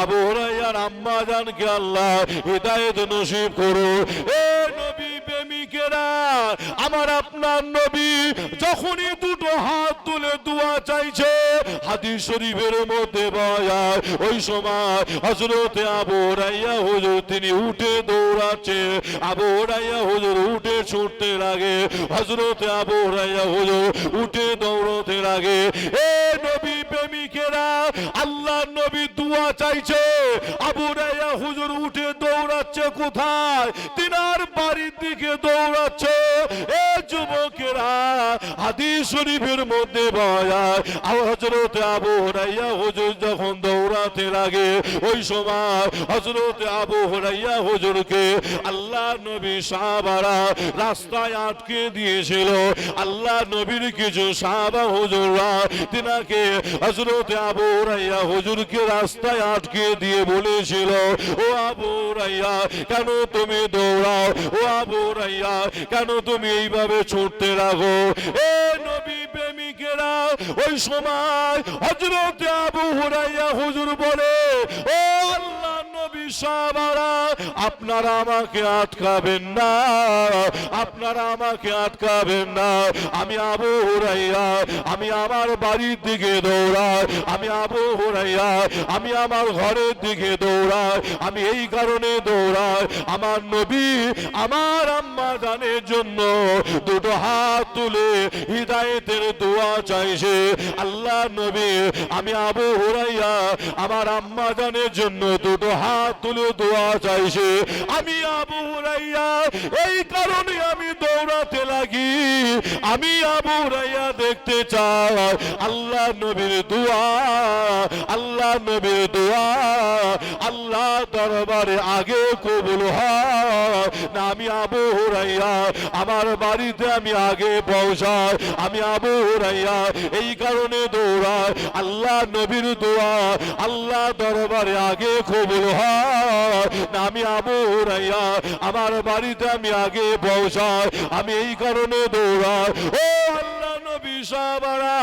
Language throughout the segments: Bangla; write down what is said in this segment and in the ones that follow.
আবু হুরাইয়ার আম্মা জানকে আল্লাহ হৃদায়ত নসিব করো। এ নবী প্রেমিকেরা, আমার আপনার নবী যখনই দুটো হাত তুলে দোয়া চাইছে, হাদিস শরীফের মধ্যে বয়া ওই সময় হজরতে আবু রাইয়া হুজুর তিনি উঠে দৌড়াচ্ছে। আবু রাইয়া হুজুর উঠে ছুটতে লাগে হজরতে আবু রাইয়া হুজুর উঠে দৌড়তে লাগে। এ নবী প্রেমিকেরা আল্লাহ নবী দোয়া চাইছে। আবু রাইয়া হুজুর উঠে দৌড়াচ্ছে কোথায়? তিনার বাড়ির দিকে দৌড়াচ্ছে। এ যুবকেরা হাদিস শরীফের মধ্যে হজরত আবু হরাইয়া হুজুর যখন দৌড়াতে লাগে, ওই সময় হজরত আবু হরাইয়া হুজুরকে আল্লাহ নবী সাহাবারা রাস্তায় আটকে দিয়েছিল। আল্লাহ নবীর কিছু সাহাবা হুজুররা তিনাকে হজরত আবু হরাইয়া হুজুরকে রাস্তায় আটকে দিয়ে বলেছিল, ও আবু হরাইয়া কেন তুমি দৌড়াও? ও আবু হরাইয়া কেন তুমি এইভাবে ছুটতে লাগো? এ নবী প্রেমিকেরা ওই সময় হজরত আবু হুরাইয়া হুজুর বলে ও সাহাবারা আপনারা আমাকে আটকাবেন না, আপনারা আমাকে আটকাবেন না। আমি আবু হুরাইয়া আমি আমার বাড়ির দিকে দৌড়াই, আমি আবু হুরাইয়া আমি আমার ঘরের দিকে দৌড়াই, আমি এই কারণে দৌড়াই, আমার নবী আমার আম্মা জানের জন্য দুটো হাত তুলে হৃদায়তের দোয়া চাইছে। আল্লাহ নবী, আমি আবু হুরাইয়া আমার আম্মা জানের জন্য দুটো হাত তুলে দোয়া চাইছে। আমি আবু রাইয়া এই কারণে আমি দৌড়াতে লাগি। আমি আবু রাইয়া দেখতে চাই। আল্লাহ নবীর দোয়া, আল্লাহ নবীর দোয়া, আল্লাহ দরবারে আগে কবুল হয়। না, আমি আবু রাইয়া আমার বাড়িতে আমি আগে পৌঁছাই। আমি আবু রাইয়া এই কারণে দৌড়াই। আল্লাহ নবীর দোয়া, আল্লাহ দরবারে আগে কবুল হয়। আমি আবু রাইয়া আমার বাড়িতে আমি আগে পৌঁছাই, আমি এই কারণে দৌড়াই। ও সাহাবারা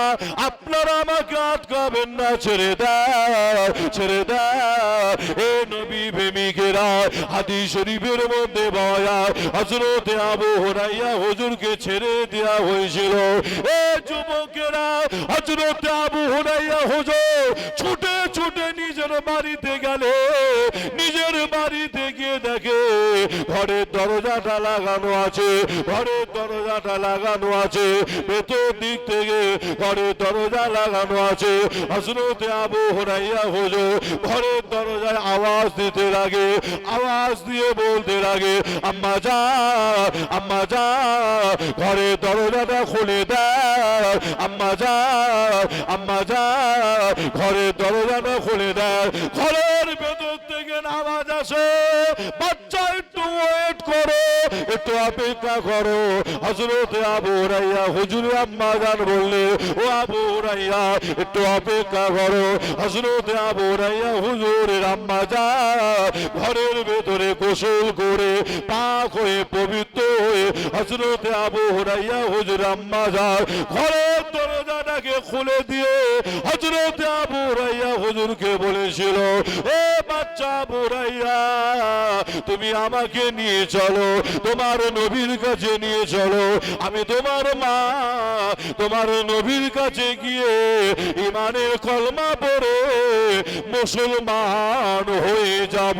আপনারা আমাকে আটকাবেন না ছেড়ে দেয় ছেড়ে দেয় এ নবী প্রেমিকেরা, হাদিস শরীফের মধ্যে বয়া হজরতে আবু হুরাইয়া হুজুরকে ছেড়ে দেওয়া হয়েছিল। এ যুবকেরা হজরতে আবু হুজুর, ছুটে ছুটে নিজের বাড়িতে গেলে, নিজের বাড়িতে ঘরের দরজাটা লাগানো আছে, ঘরের দরজাটা লাগানো আছে, ভেতর দিক থেকে ঘরের দরজা লাগানো আছে। হজরতে আবু হরাইয়া হজো ঘরের দরজায় আওয়াজ দিতে লাগে, আওয়াজ দিয়ে বলতে লাগে, আম্মা যা আম্মা যা, ঘরের দরজাটা খুলে দেয়, আম্মা যা আম্মা যা, ঘরের দরজাটা খুলে দেয়, ঘরের আওয়াজ আসে। বাচ্চা, একটু ওয়েট করো, একটু অপেক্ষা করো। হজরত আবু রাইয়া হুজুর আম্মা গান বললে, ও আবু রাইয়া একটু অপেক্ষা করো। হজরত আবু রাইয়া আম্মা যা ঘরের ভেতরে গোসল করে পাক হয়ে পবিত্র হয়ে হজরত আবু রাইয়া হুজুর আম্মা যা ঘরের দরজাটাকে খুলে দিয়ে হজরত আবু রাইয়া হুজুরকে বলেছিল, ও বাচ্চা আবু রাইয়া তুমি আমাকে নিয়ে চলো, তোমার নবীর কাছে নিয়ে চলো। আমি তোমার মা, তোমার নবীর কাছে গিয়ে ইমানের কলমা পড়ে মুসলমান হয়ে যাব।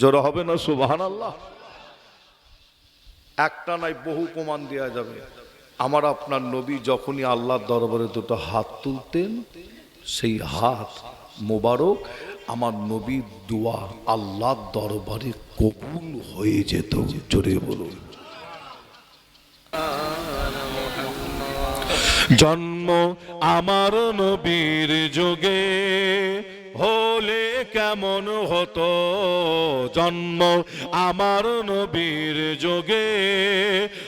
জোর হবে না সুবাহান আল্লাহ একটা নাই বহু প্রমাণ দেওয়া যাবে। আমার আপনার নবী যখনই আল্লাহর দরবারে দুটো হাত তুলতেন, সেই হাত মোবারক আমার নবীর দোয়া আল্লাহর দরবারে কবুল হয়ে যেত। জোরে বলুন। জন্ম আমার নবীর যোগে হলে কেমন হতো জন্ম আমার নবীর যোগে?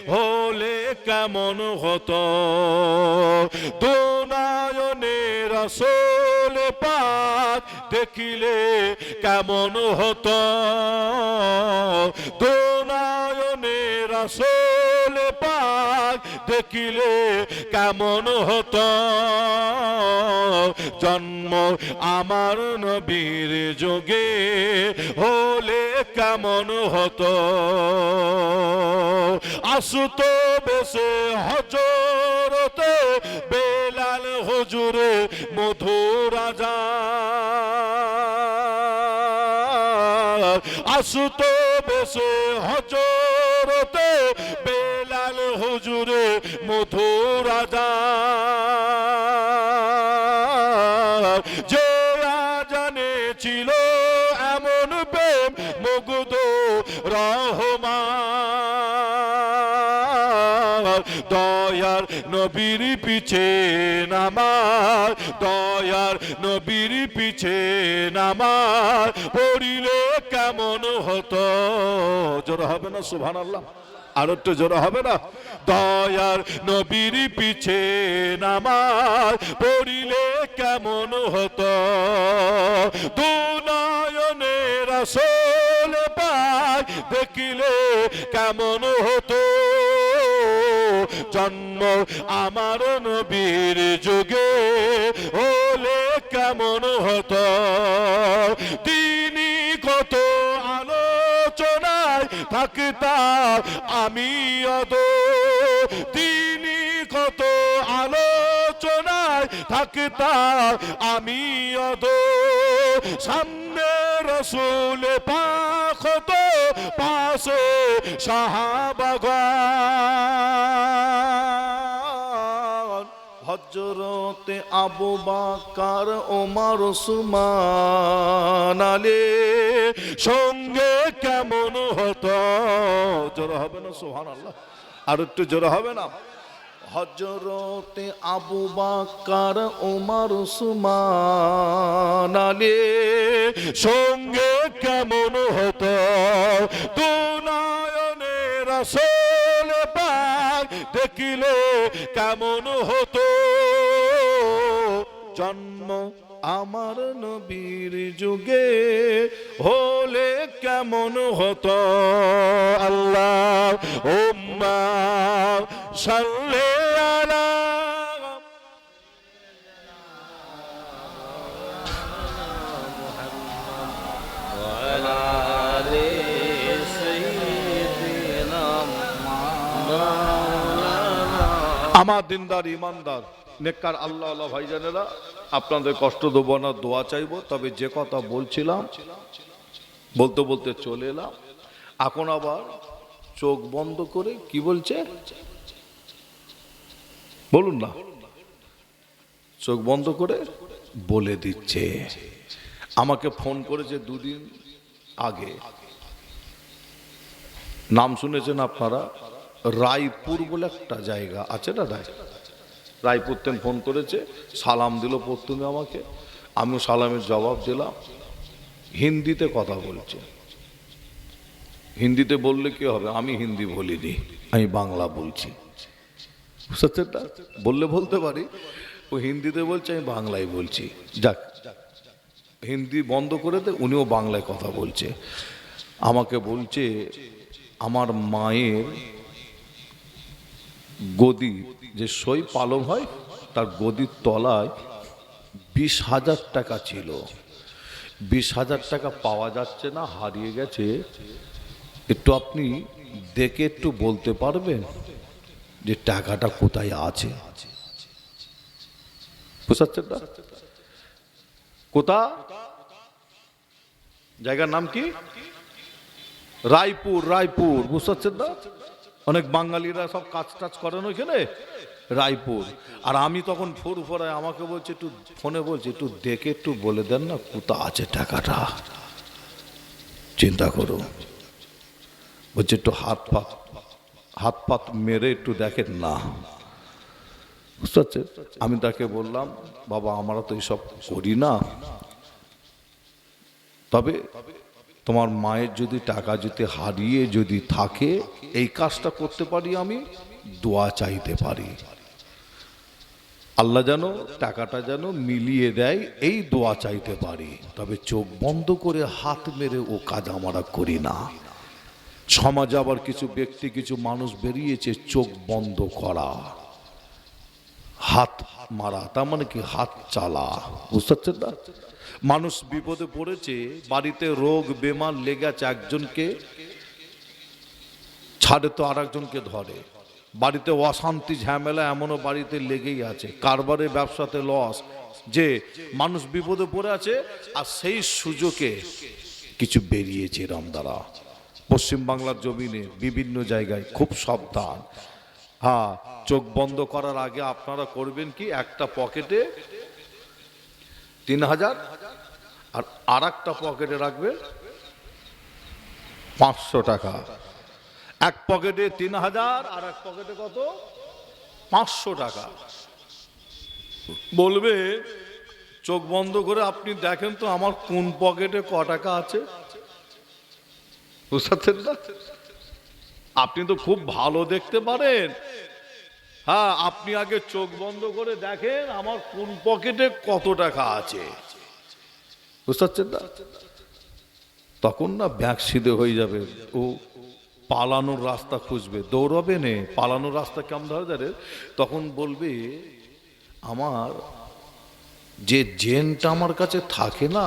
হলে কেমন হতো? দুনায়নে রসোল পাক দেখিলে কেমন হতো? দুনায়নে রসোল পাক দেখিলে কেমন হতো? জন্ম আমার নবীর যোগে হলে কেমন হতো? আসুত বেশে হজরতে, বেলাল হুজুরে মধু রাজা আসুত বেশে বেলাল হুজুরে মধু রাজা যে জানে ছিল এমন প্রেম মুগ্ধ রহমান। দয়ার নবীর পিছে নামার, দয়ার নবীর পিছে নামার। পড়িলে কেমন হতো? জোর হবে না সুভান আল্লাহ আর একটু জোর হবে না? দয়ার নবীর পিছে নামার পড়িলে কেমন হতো? দুনায়নে রাসোল পাক দেখিলে কেমন হতো? জন্ম আমার নবীর যুগে হলে কেমন হতো? তিনি থাকতাম আমি অদ তিনি কত আলোচনায় থাকতাম আমি অদ সামনে রসুল পাখ তো পাশে সাহাবাগান হজরতে আবু বাকার, ওমার সুমান আলে সঙ্গে কেমন হতো জোর হবে না সোহান আল্লাহ আর একটু জোর হবে না? হজরতে আবু বাকার ওমার সুমান আলে সঙ্গে কেমন হতো? দুনায়নে রসল পাক দেখিলে কেমন হতো? জন্ম আমার নবীর যুগে হলে কেমন হতো? আল্লাহ সাল্লে আলা আমার দিনদার ইমানদার নেককার আল্লাহ আল্লাহ ভাইজানেরা আপনাদের কষ্ট দেবো না, দোয়া চাইব, তবে যে কথা বলছিলাম, বলতে বলতে চলে এলাম। এখন আবার চোখ বন্ধ করে কি বলছে? বলুন না। চোখ বন্ধ করে বলে দিচ্ছে। আমাকে ফোন করেছে দুদিন আগে। নাম শুনেছেন আপনারা? রায়পুর বলে একটা জায়গা। আছে না রায়? রায়পুর থেকে ফোন করেছে, সালাম দিল প্রথমে আমাকে। আমিও সালামের জবাব দিলাম। হিন্দিতে কথা বলছে। হিন্দিতে বললে কি হবে? আমি হিন্দি বলিনি, আমি বাংলা বলছি। বললে বলতে পারি। ও হিন্দিতে বলছে, আমি বাংলায় বলছি। যাক, হিন্দি বন্ধ করে দে, উনিও বাংলায় কথা বলছে। আমাকে বলছে, আমার মায়ের গদি যে সই পালং হয়, তার গদির তলায় বিশ হাজার টাকা ছিল। বিশ হাজার টাকা পাওয়া যাচ্ছে না, হারিয়ে গেছে। একটু আপনি দেখে একটু বলতে পারবেন যে টাকাটা কোথায় আছে। বুঝতে পারছেন না? কোথা? জায়গার নাম কি? রায়পুর রায়পুর। বুঝতে পারছেন না? অনেক বাঙালিরা সব কাজ টাজ করেন ওইখানে? রায়পুর। আর আমি তখন ফোর ফোরায় আমাকে বলছে, একটু ফোনে বলছে, একটু দেখে একটু বলে দেন না কোথা আছে টাকাটা। চিন্তা করো বলছে, একটু হাত পাত হাত পাত মেরে একটু দেখেন না। বুঝতে পারছেন আমি তাকে বললাম, বাবা, আমরা তো এইসব করি না। তবে তোমার মায়ের যদি টাকা যদি হারিয়ে যদি থাকে, এই কাজটা করতে পারি আমি, দোয়া চাইতে পারি। আল্লাহ যেন টাকাটা যেন মিলিয়ে দেয়, এই দোয়া চাইতে পারি। তবে চোখ বন্ধ করে হাত মেরে ও কাজ আমরা করি না। সমাজ আবার কিছু ব্যক্তি, কিছু মানুষ বেরিয়েছে, চোখ বন্ধ করা। হাত মারা, তার মানে কি হাত চালা? বুঝতে পারছেন না? মানুষ বিপদে পড়েছে, বাড়িতে রোগ, বেমার লেগে আছে একজনকে ছাড়ে তো আর একজনকে ধরে। বাড়িতে অশান্তি, ঝামেলা এমনও বাড়িতে লেগেই আছে। কারবারে ব্যবসাতে লস যে মানুষ বিপদে পড়ে আছে, আর সেই সুযোগে কিছু বেরিয়েছে এরম দ্বারা পশ্চিমবাংলার জমিনে বিভিন্ন জায়গায় খুব সাবধান। হ্যাঁ চোখ বন্ধ করার আগে আপনারা করবেন কি? একটা পকেটে তিন হাজার আর আর একটা পকেটে রাখবে পাঁচশো টাকা। এক পকেটে তিন হাজার আর এক পকেটে কত? পাঁচশো টাকা। বলবে, চোখ বন্ধ করে আপনি দেখেন তো আমার কোন পকেটে ক টাকা আছে? বুঝতে না? আপনি তো খুব ভালো দেখতে পারেন। হ্যাঁ আপনি আগে চোখ বন্ধ করে দেখেন আমার কোন পকেটে কত টাকা আছে। বুঝতে পারছেন না? তখন না ব্যাগ সিধে হয়ে যাবে। ও পালানোর রাস্তা খুঁজবে, দৌড়াবে নে। পালানোর রাস্তা কেমন ধরে তখন বলবে, আমার যে জেনটা আমার কাছে থাকে না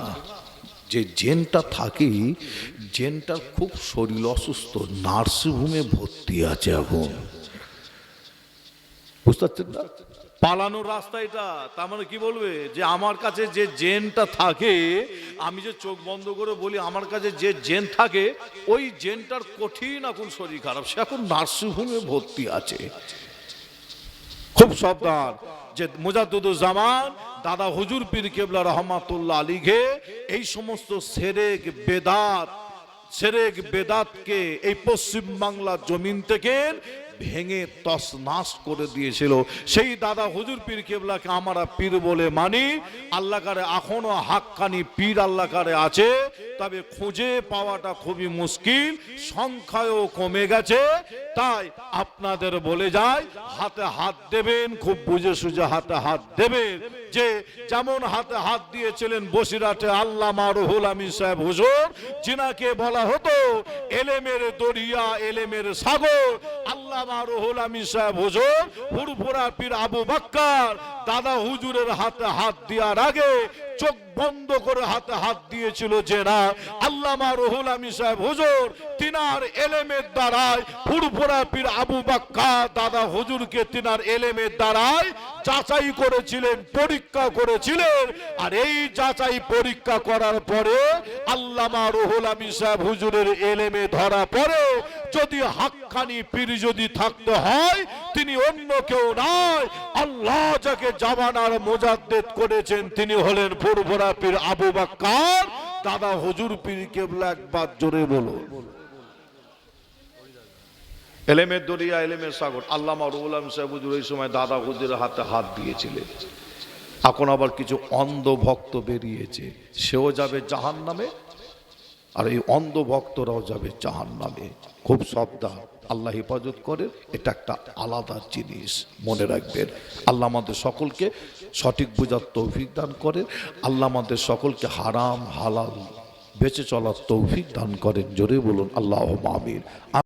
যে জেনটা থাকে জেনটার খুব শরীর অসুস্থ, নার্সিংহোমে ভর্তি আছে এখন। বুঝতে পারছেন না? পালানোর রাস্তা এটা। তার মানে কি বলবে? যে আমার কাছে যে জেনটা থাকে, আমি যে চোখ বন্ধ করে বলি, আমার কাছে যে জেন থাকে, ওই জেনটার কঠিন এখন শরীর খারাপ। সে এখন নার্সিংহোমে ভর্তি আছে। খুব সাবধান। যে মুজাদ্দুজ্জামান দাদা হুজুর পীর কেবলা রহমাতুল্লাহ আলীঘে এই সমস্ত সেরেক বেদাত, সেরেক বেদাতকে এই পশ্চিম বাংলা জমিন থেকে ভেঙে তসনাস করে দিয়েছিল। সেই দাদা হুজুর পীর কেবলাকে আমরা পীর বলে মানি। আল্লাহ কারে এখনও হাক্কানি পীর আল্লাহ কারে আছে। তবে খুঁজে পাওয়াটা খুবই মুশকিল, সংখ্যায়ও কমে গেছে। তাই আপনাদের বলে যায় হাতে হাত দেবেন, খুব বুঝে সুঝে হাতে হাত দেবেন যে, যেমন হাতে হাত দিয়েছিলেন বসিরাটে আল্লামা রুহুল আমিন সাহেব হুজুর, যিনাকে বলা হতো, এলেমের দরিয়া, এলেমের সাগর দাদা হুজুরের হাতে হাত দেওয়ার আগে চোখ বন্ধ করে হাতে হাত দিয়েছিল আল্লামা রুহুল সাহেব হুজুর, তিনার এলেমের দ্বারায় ফুরফুরা পীর আবু বাক্কা দাদা হুজুরকে তিনার এলেমের দ্বারায় যাচাই করেছিলেন, পরীক্ষা করেছিলেন। আর এই যাচাই পরীক্ষা করার পরে আল্লামা রুহুল আমিন সাহেব হুজুরের এলেমে ধরা পড়ে যদি হাক্কানি পীর যদি থাকতে হয়, তিনি অন্য কেউ নয়। আল্লাহ যাকে জামানার মোজাদ্দেদ করেছেন, তিনি হলেন ফুরফুরা পীর আবু বাক্কার। দাদা হুজুর পীর কেবলা একবার জোরে বলুন। এলেমের দরিয়া এলেমের সাগর। আল্লামা রুহুল আমিন সাহেব হুজুর এই সময় দাদা হুজুরের হাতে হাত দিয়েছিলেন। এখন আবার কিছু অন্ধ ভক্ত বেরিয়েছে, সেও যাবে জাহান নামে আর এই অন্ধ ভক্তরাও যাবে জাহান নামে খুব সাবধান, আল্লাহ হেফাজত করে এটা একটা আলাদা জিনিস, মনে রাখবেন। আল্লাহ আমাদের সকলকে সঠিক বোঝার তৌফিক দান করেন, আল্লাহ আমাদের সকলকে হারাম, হালাল, বেঁচে চলার তৌফিক দান করেন। জোরে বলুন আল্লাহ মামির